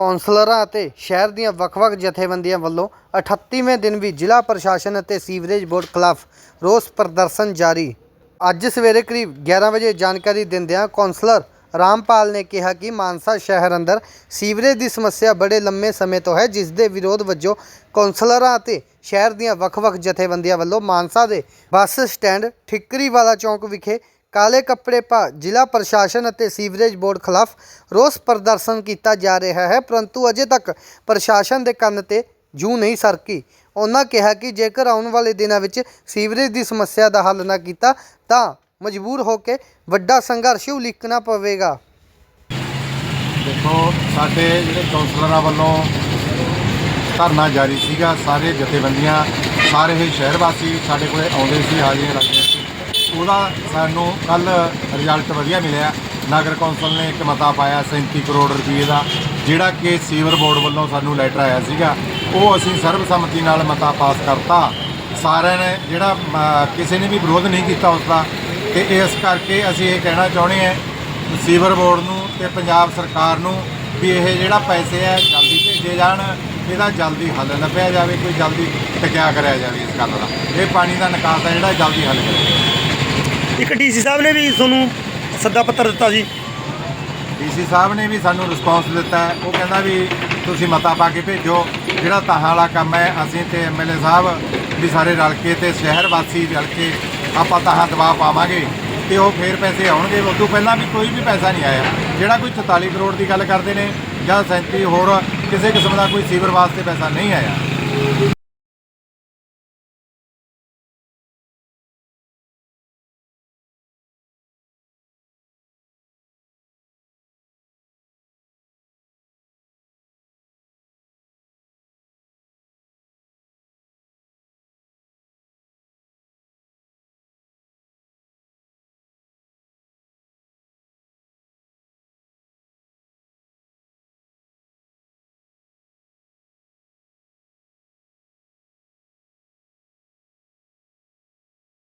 ਕੌਂਸਲਰਾਂ ਅਤੇ ਸ਼ਹਿਰ ਦੀਆਂ ਵੱਖ-ਵੱਖ ਜਥੇਬੰਦੀਆਂ ਵੱਲੋਂ 38ਵੇਂ ਦਿਨ ਵੀ ਜ਼ਿਲ੍ਹਾ ਪ੍ਰਸ਼ਾਸਨ ਅਤੇ ਸੀਵਰੇਜ ਬੋਰਡ ਖਿਲਾਫ ਰੋਸ ਪ੍ਰਦਰਸ਼ਨ ਜਾਰੀ। ਅੱਜ ਸਵੇਰੇ ਕਰੀਬ 11 ਵਜੇ ਜਾਣਕਾਰੀ ਦਿੰਦਿਆਂ ਕੌਂਸਲਰ ਰਾਮਪਾਲ ਨੇ ਕਿਹਾ ਕਿ ਮਾਨਸਾ ਸ਼ਹਿਰ ਅੰਦਰ ਸੀਵਰੇਜ ਦੀ ਸਮੱਸਿਆ ਬੜੇ ਲੰਮੇ ਸਮੇਂ ਤੋਂ ਹੈ, ਜਿਸ ਦੇ ਵਿਰੋਧ ਵਜੋਂ ਕੌਂਸਲਰਾਂ ਅਤੇ ਸ਼ਹਿਰ ਦੀਆਂ ਵੱਖ-ਵੱਖ ਜਥੇਬੰਦੀਆਂ ਵੱਲੋਂ ਮਾਨਸਾ ਦੇ ਬੱਸ ਸਟੈਂਡ ਠਿੱਕਰੀਵਾਲਾ ਚੌਂਕ ਵਿਖੇ ਕਾਲੇ ਕੱਪੜੇ ਪਾ ਜ਼ਿਲ੍ਹਾ ਪ੍ਰਸ਼ਾਸਨ ਅਤੇ ਸੀਵਰੇਜ ਬੋਰਡ ਖਿਲਾਫ ਰੋਸ ਪ੍ਰਦਰਸ਼ਨ ਕੀਤਾ ਜਾ ਰਿਹਾ ਹੈ, ਪਰੰਤੂ ਅਜੇ ਤੱਕ ਪ੍ਰਸ਼ਾਸਨ ਦੇ ਕੰਨ ਤੇ ਜੂ ਨਹੀਂ ਸਰਕੀ। ਉਹਨਾਂ ਕਿਹਾ ਕਿ ਜੇਕਰ ਆਉਣ ਵਾਲੇ ਦਿਨਾਂ ਵਿੱਚ ਸੀਵਰੇਜ ਦੀ ਸਮੱਸਿਆ ਦਾ ਹੱਲ ਨਾ ਕੀਤਾ, ਤਾਂ ਮਜਬੂਰ ਹੋ ਕੇ ਵੱਡਾ ਸੰਘਰਸ਼ ਉਲੀਕਣਾ ਪਵੇਗਾ। ਦੇਖੋ, ਸਾਡੇ ਜਿਹੜੇ ਕੌਂਸਲਰਾਂ ਵੱਲੋਂ ਧਰਨਾ ਜਾਰੀ ਸੀਗਾ, ਸਾਰੇ ਜਥੇਬੰਦੀਆਂ, ਸਾਰੇ ਹੀ ਸ਼ਹਿਰ ਵਾਸੀ ਸਾਡੇ ਕੋਲੇ ਆਉਂਦੇ ਸੀ, ਹਾਜ਼ਰੀਆਂ ਲੱਗਦੀਆਂ ਸੀ। ਉਹਦਾ ਸਾਨੂੰ ਕੱਲ ਰਿਜ਼ਲਟ ਵਧੀਆ ਮਿਲਿਆ। ਨਗਰ ਕੌਂਸਲ ਨੇ ਇੱਕ ਮਤਾ ਪਾਇਆ 37 ਕਰੋੜ ਰੁਪਏ ਦਾ, ਜਿਹੜਾ ਕਿ ਸੀਵਰ ਬੋਰਡ ਵੱਲੋਂ ਸਾਨੂੰ ਲੈਟਰ ਆਇਆ ਸੀਗਾ। ਉਹ ਅਸੀਂ ਸਰਬਸੰਮਤੀ ਨਾਲ ਮਤਾ ਪਾਸ ਕਰਤਾ। ਸਾਰਿਆਂ ਨੇ ਜਿਹੜਾ ਕਿਸੇ ਨੇ ਵੀ ਵਿਰੋਧ ਨਹੀਂ ਕੀਤਾ ਉਸ ਦਾ ਤੇ ਇਸ ਕਰਕੇ ਅਸੀਂ ਇਹ ਕਹਿਣਾ ਚਾਹੁੰਦੇ ਹਾਂ, ਸੀਵਰ ਬੋਰਡ ਨੂੰ ਤੇ ਪੰਜਾਬ ਸਰਕਾਰ ਨੂੰ ਵੀ ਇਹ ਜਿਹੜਾ ਪੈਸੇ ਆ, ਜਲਦੀ ਭੇਜੇ ਜਾਣ। ਇਹਦਾ ਜਲਦੀ ਹੱਲ ਲੱਭਿਆ ਜਾਵੇ, ਕੋਈ ਜਲਦੀ ਟਕਿਆ ਕਰਿਆ ਜਾਵੇ ਇਸ ਗੱਲ ਦਾ। ਇਹ ਪਾਣੀ ਦਾ ਨਿਕਾਸ ਆ ਜਿਹੜਾ, ਜਲਦੀ ਹੱਲ ਕਰਿਆ ਇੱਕ ਡੀਸੀ ਸਾਹਿਬ ਨੇ ਵੀ ਤੁਹਾਨੂੰ ਸੱਦਾ ਪੱਤਰ ਦਿੱਤਾ ਜੀ। ਡੀਸੀ ਸਾਹਿਬ ਨੇ ਵੀ ਸਾਨੂੰ ਰਿਸਪੌਂਸ ਦਿੱਤਾ ਹੈ। ਉਹ ਕਹਿੰਦਾ ਵੀ ਤੁਸੀਂ ਮਤਾ ਪਾ ਕੇ ਭੇਜੋ। ਜਿਹੜਾ ਤਾਹਾਂ ਵਾਲਾ ਕੰਮ ਹੈ, ਅਸੀਂ ਤੇ ਐਮਐਲਏ ਸਾਹਿਬ ਵੀ ਸਾਰੇ ਰਲ ਕੇ ਤੇ ਸ਼ਹਿਰ ਵਾਸੀ ਰਲ ਕੇ ਆਪਾਂ ਤਾਹਾਂ ਦਬਾਅ ਪਾਵਾਂਗੇ ਤੇ ਉਹ ਫੇਰ ਪੈਸੇ ਆਉਣਗੇ। ਉਦੋਂ ਪਹਿਲਾਂ ਵੀ ਕੋਈ ਵੀ ਪੈਸਾ ਨਹੀਂ ਆਇਆ। ਜਿਹੜਾ ਕੋਈ 44 ਕਰੋੜ ਦੀ ਗੱਲ ਕਰਦੇ ਨੇ ਜਾਂ 37 ਹੋਰ ਕਿਸੇ ਕਿਸਮ ਦਾ ਕੋਈ ਸੀਵਰ ਵਾਸਤੇ ਪੈਸਾ ਨਹੀਂ ਆਇਆ।